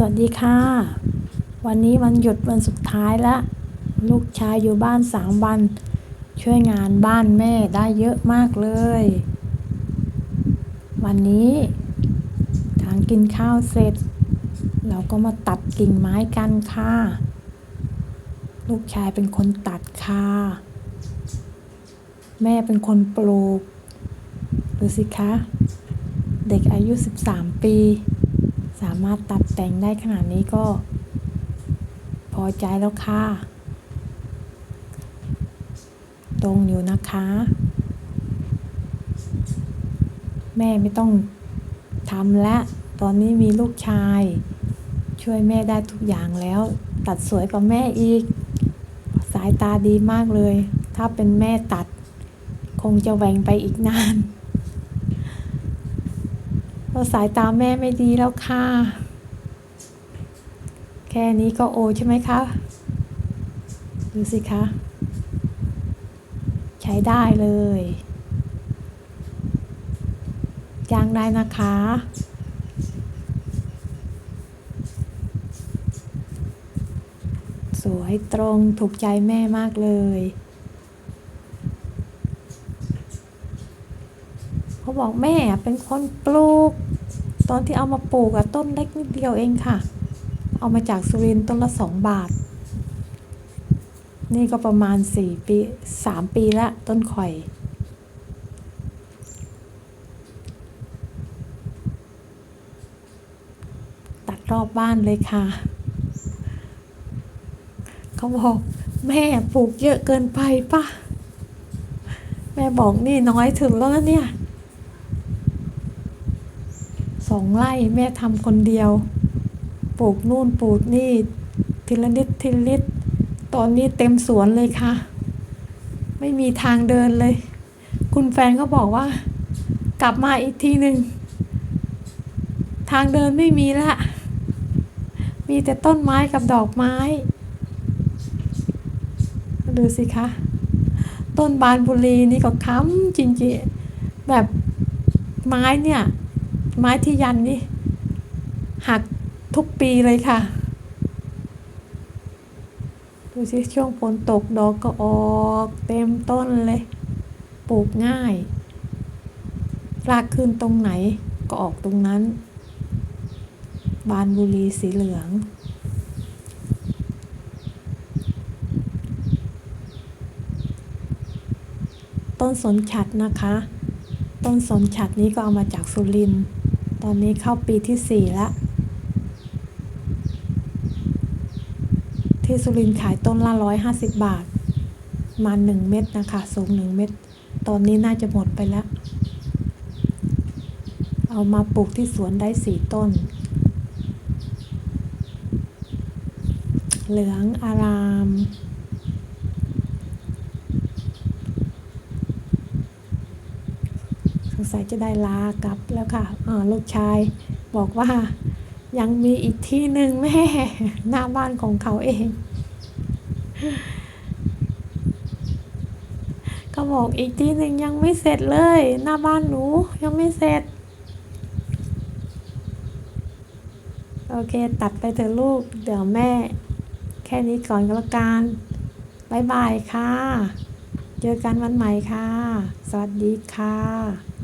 สวัสดีค่ะ วันนี้วันหยุดวันสุดท้ายแล้วลูกชายอยู่บ้านสามวัน ช่วยงานบ้านแม่ได้เยอะมากเลย วันนี้ทางกินข้าวเสร็จ เราก็มาตัดกิ่งไม้กันค่ะ ลูกชายเป็นคนตัดค่ะ แม่เป็นคนปลูก ดูสิคะ เด็กอายุ 13 ปี สามารถตัดแต่งได้ขนาดนี้ก็ พอใจแล้วค่ะ ตรงอยู่นะคะ แม่ไม่ต้องทำและ ตอนนี้มีลูกชาย ช่วยแม่ได้ทุกอย่างแล้ว ตัดสวยกว่าแม่อีก สายตาดีมากเลย ถ้าเป็นแม่ตัด คงจะแหวงไปอีกนาน เราสายตาแม่ไม่ดีแล้วค่ะ แค่นี้ก็โอใช่ไหมคะ ดูสิคะ ใช้ได้เลยจ้างได้นะคะ สวยตรงถูกใจแม่มากเลย เขาบอกแม่เป็นคนปลูก ตอนที่เอามาปลูกอะต้นเล็กนิดเดียวเองค่ะ เอามาจากสุรินต้นละสองบาท นี่ก็ประมาณสี่ปีสามปีละต้นข่อย ตัดรอบบ้านเลยค่ะ เขาบอกแม่ปลูกเยอะเกินไปป่ะแม่บอกนี่น้อยถึงแล้วนะเนี่ย สองไร่แม่ทำคนเดียว ปลูกนู่นปลูกนี่ทีละนิดทีละนิดตอนนี้เต็มสวนเลยค่ะ ไม่มีทางเดินเลย คุณแฟนก็บอกว่า กลับมาอีกทีหนึ่งทางเดินไม่มีละ มีแต่ต้นไม้กับดอกไม้ ดูสิคะ ต้นบานบุรีนี่ก็ค้ำจริงๆแบบไม้เนี่ย ไม้ที่ยันนี่หักทุกปีเลยค่ะ ดูสิช่วงฝนตกดอกก็ออกเต็มต้นเลย ปลูกง่ายรากขึ้นตรงไหนก็ออกตรงนั้น บานบุรีสีเหลือง ต้นสนฉัดนะคะ ต้นสนฉัดนี้ก็เอามาจากสุรินทร์ ตอนนี้เข้าปีที่สี่แล้วที่สุรินขายต้นละร้อยห้าสิบบาท มาหนึ่งเม็ดนะคะ สูงหนึ่งเม็ดตอนนี้น่าจะหมดไปแล้ว เอามาปลูกที่สวนได้สี่ต้น เหลืองอาราม ส งสัยจะได้ลากลับแล้วค่ะอ่าลูกชายบอกว่ายังมีอีกที่หนึ่งแม่หน้าบ้านของเขาเองก็บอกอีกที่หนึ่งยังไม่เสร็จเลย หน้าบ้านหนูยังไม่เสร็จ โอเค ตัดไปเถอะลูก เดี๋ยวแม่ แค่นี้ก่อนก็แล้วกันบายบายค่ะ เจอกันวันใหม่ค่ะ สวัสดีค่ะ